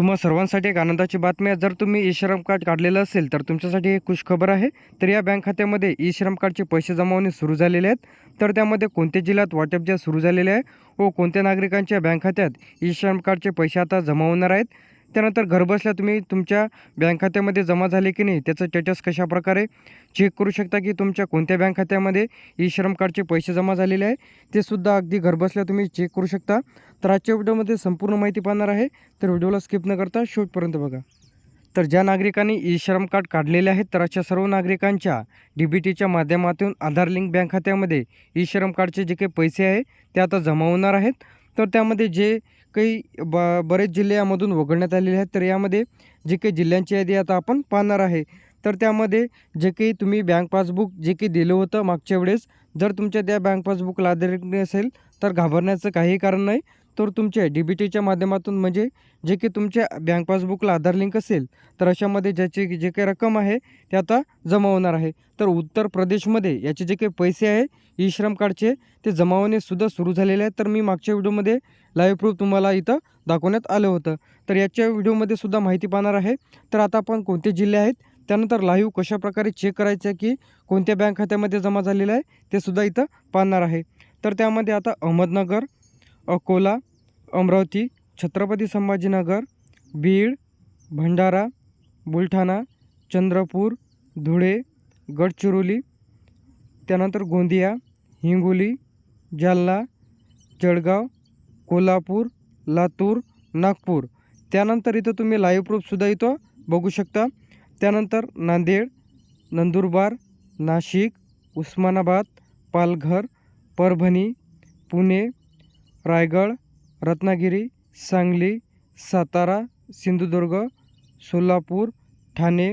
तुम्हा सर्वांसाठी एक आनंदाची बातमी आहे. जर तुम्ही ई श्रम कार्ड काढलेलं असेल तर तुमच्यासाठी एक खुशखबर आहे. तर या बँक खात्यामध्ये ई श्रम कार्डचे पैसे जमावणे सुरू झालेले आहेत. तर त्यामध्ये कोणत्या जिल्ह्यात वाटप जे सुरू झालेले आहे व कोणत्या नागरिकांच्या बँक खात्यात ई श्रम कार्डचे पैसे आता जमा होणार आहेत? त्यानंतर घरबसल्या तुम्ही तुमच्या बँक खात्यामध्ये जमा झाले की नाही त्याचं स्टेटस कशाप्रकारे चेक करू शकता की तुमच्या कोणत्या बँक खात्यामध्ये ई श्रम कार्डचे पैसे जमा झालेले आहे ते सुद्धा अगदी घरबसल्या तुम्ही चेक करू शकता. तर आजच्या व्हिडिओमध्ये संपूर्ण माहिती पाहणार आहे तर व्हिडिओला स्किप न करता शेवटपर्यंत बघा. तर ज्या नागरिकांनी ई श्रम कार्ड काढलेले आहेत तर अशा सर्व नागरिकांच्या डी बी टीच्या माध्यमातून आधार लिंक बँक खात्यामध्ये ई श्रम कार्डचे जे काही पैसे आहे ते आता जमा होणार आहेत. तर त्यामध्ये जे काही ब बरेच जिल्हे यामधून वगळण्यात आलेले आहेत. तर यामध्ये जे काही जिल्ह्यांची यादी आता आपण पाहणार आहे. तर त्यामध्ये जे काही तुम्ही बँक पासबुक जे काही दिलं होतं मागच्या वेळेस जर तुमच्या त्या बँक पासबुकला आधार असेल नसेल तर घाबरण्याचं काही कारण नाही. तर तुमच्या डी बी टीच्या माध्यमातून म्हणजे जे काही तुमच्या बँक पासबुकला आधार लिंक असेल तर अशामध्ये ज्याची जे काही रक्कम आहे ते आता जमा होणार आहे. तर उत्तर प्रदेशमध्ये याचे जे काही पैसे आहे ई श्रम कार्डचे ते जमा होणेसुद्धा सुरू झालेले आहे तर मी मागच्या व्हिडिओमध्ये लाईव्ह प्रूफ तुम्हाला इथं दाखवण्यात आलं होतं. तर याच्या व्हिडिओमध्ये सुद्धा माहिती पाहणार आहे. तर आता आपण कोणते जिल्हे आहेत त्यानंतर लाईव्ह कशाप्रकारे चेक करायचं आहे की कोणत्या बँक खात्यामध्ये जमा झालेलं आहे ते सुद्धा इथं पाहणार आहे. तर त्यामध्ये आता अहमदनगर अकोला अमरावती छत्रपती संभाजीनगर बीड भंडारा बुलढाणा चंद्रपूर धुळे गडचिरोली त्यानंतर गोंदिया हिंगोली जालना जळगाव कोल्हापूर लातूर नागपूर. त्यानंतर इथं तुम्ही लाईव्ह प्रूफसुद्धा इथं बघू शकता. त्यानंतर नांदेड नंदुरबार नाशिक उस्मानाबाद पालघर परभणी पुणे रायगड रत्नागिरी सांगली सातारा सिंधुदुर्ग सोलापूर ठाणे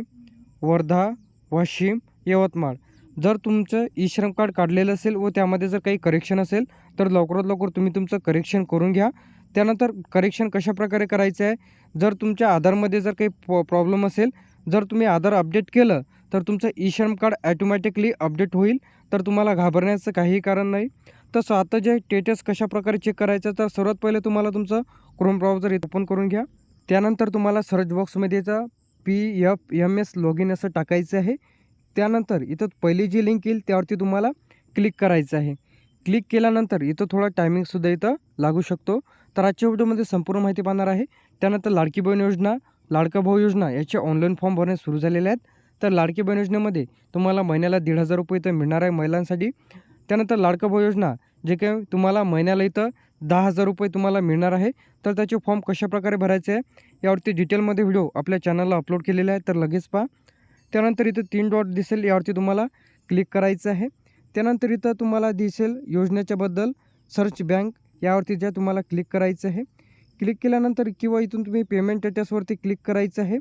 वर्धा वाशिम यवतमाळ. जर तुमचं ई श्रम कार्ड काढलेलं असेल व त्यामध्ये जर काही करेक्शन असेल तर लवकरात लवकर तुम्ही तुमचं करेक्शन करून घ्या. त्यानंतर करेक्शन कशाप्रकारे करायचं आहे? जर तुमच्या आधारमध्ये जर काही प्रॉ प्रॉब्लेम असेल जर तुम्ही आधार अपडेट केलं तर तुमचं ई श्रम कार्ड ॲटोमॅटिकली अपडेट होईल. तर तुम्हाला घाबरण्याचं काहीही कारण नाही. तसं आता जे स्टेटस कशाप्रकारे चेक करायचं तर सर्वात पहिले तुम्हाला तुमचं क्रोम ब्राउझर इथं ओपन करून घ्या. त्यानंतर तुम्हाला सर्च बॉक्समध्ये P F M S log in असं टाकायचं आहे. त्यानंतर इथं पहिली जी लिंक येईल त्यावरती तुम्हाला क्लिक करायचं आहे. क्लिक केल्यानंतर इथं थोडा टायमिंगसुद्धा इथं लागू शकतो. तर आजच्या व्हिडिओमध्ये संपूर्ण माहिती पाहणार आहे. त्यानंतर लाडकी बहीण योजना लाडका भाऊ योजना याचे ऑनलाईन फॉर्म भरणे सुरू झालेले आहेत. तर लाडकी बहीण योजनेमध्ये तुम्हाला महिन्याला दीड हजार रुपये इथं मिळणार आहे महिलांसाठी. त्यानंतर लाडका भाऊ योजना जे काही तुम्हाला महिन्याला इथं दहा हजार रुपये तुम्हाला मिळणार आहे. तर त्याचे फॉर्म कशाप्रकारे भरायचे आहे यावरती डिटेलमध्ये व्हिडिओ आपल्या चॅनलला अपलोड केलेला आहे तर लगेच पहा. त्यानंतर इथं तीन डॉट दिसेल यावरती तुम्हाला क्लिक करायचं आहे. त्यानंतर इथं तुम्हाला दिसेल योजनेच्याबद्दल सर्च बँक यावरती ज्या तुम्हाला क्लिक करायचं आहे. क्लिक केल्यानंतर किंवा इथून तुम्ही पेमेंट स्टेटसवरती क्लिक करायचं आहे.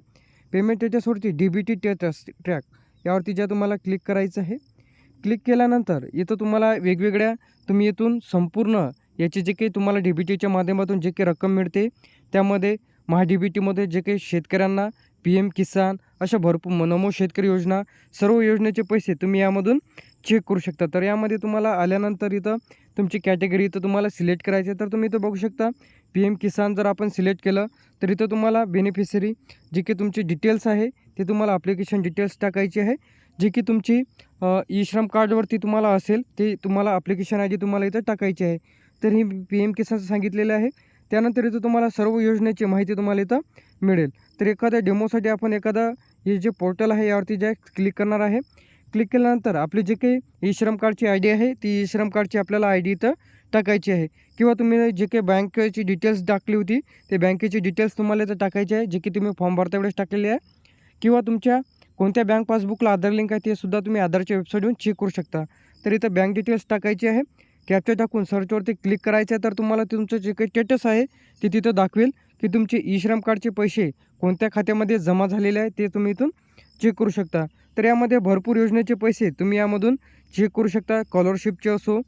Payment स्टेटसवरती D B T status track यावरती ज्या तुम्हाला क्लिक करायचं आहे. क्लिक केल्यानंतर इथं तुम्हाला वेगवेगळ्या तुम्ही इथून संपूर्ण याची जे काही तुम्हाला डी बी टीच्या माध्यमातून जे काही रक्कम मिळते त्यामध्ये महा डी बी टीमध्ये जे काही शेतकऱ्यांना पी एम किसान अशा भरपूर नमो शेतकरी योजना सर्व योजनेचे पैसे तुम्ही यामधून चेक करू शकता. तर यामध्ये तुम्हाला आल्यानंतर इथं तुमची कॅटेगरी इथं तुम्हाला सिलेक्ट करायची आहे. तर तुम्ही इथं बघू शकता पी एम किसान जर आपण सिलेक्ट केलं तर इथं तुम्हाला बेनिफिशरी जे काही तुमचे डिटेल्स आहे ते तुम्हाला ॲप्लिकेशन डिटेल्स टाकायची आहे. जे की तुमची ई श्रम कार्डवरती तुम्हाला असेल ते तुम्हाला ॲप्लिकेशन आय डी तुम्हाला इथं टाकायची आहे. तर हे पी एम किसानचं सांगितलेलं आहे. त्यानंतर इथं तुम्हाला सर्व योजनेची माहिती तुम्हाला इथं मिळेल. तर एखाद्या डेमोसाठी आपण एखादा हे जे पोर्टल आहे यावरती जे क्लिक करणार आहे. क्लिक केल्यानंतर आपली जे काही ई श्रम कार्डची आय डी आहे ती ई श्रम कार्डची आपल्याला आय डी इथं टाकायची आहे. किंवा तुम्ही जे काही बँकेची डिटेल्स टाकली होती ते बँकेची डिटेल्स तुम्हाला इथं टाकायची आहे जे की तुम्ही फॉर्म भरता वेळेस टाकलेली आहे. किंवा तुमच्या कोणत्या बँक पासबुकला आधार लिंक आहे ते सुद्धा तुम्ही आधारच्या वेबसाईटवरून चेक करू शकता. तर इथं बँक डिटेल्स टाकायची आहे. कॅप्चर टाकून सर्चवरती क्लिक करायचं आहे तर तुम्हाला तुमचं जे काही स्टेटस आहे ते तिथं दाखवेल की तुमचे ई श्रम कार्डचे पैसे कोणत्या खात्यामध्ये जमा झालेले आहे ते तुम्ही इथून चेक करू शकता. तर यामध्ये भरपूर योजनेचे पैसे तुम्ही यामधून चेक करू शकता. स्कॉलरशिपचे असो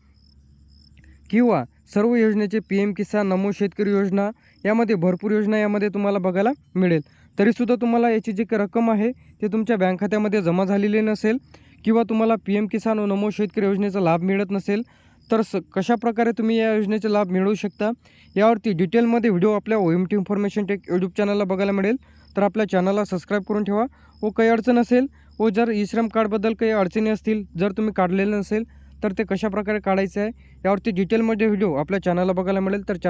किंवा सर्व योजनेचे पी एम किसान नमो शेतकरी योजना यामध्ये भरपूर योजना यामध्ये तुम्हाला बघायला मिळेल. तरीसुद्धा तुम्हाला याची जी रक्कम आहे ते तुमच्या बँक खात्यामध्ये जमा झालेली नसेल किंवा तुम्हाला पी एम किसान व नमो शेतकरी योजनेचा लाभ मिळत नसेल तर स कशाप्रकारे तुम्ही या योजनेचा लाभ मिळवू शकता यावरती डिटेलमध्ये व्हिडिओ आपल्या O M T information tech YouTube चॅनलला बघायला मिळेल. तर आपल्या चॅनलला सबस्क्राईब करून ठेवा. व काही अडचण असेल व जर ई श्रम कार्डबद्दल काही अडचणी असतील जर तुम्ही काढलेलं नसेल तर ते कशाप्रकारे काढायचं आहे यावरती डिटेलमध्ये व्हिडिओ आपल्या चॅनलला बघायला मिळेल. तर चॅनल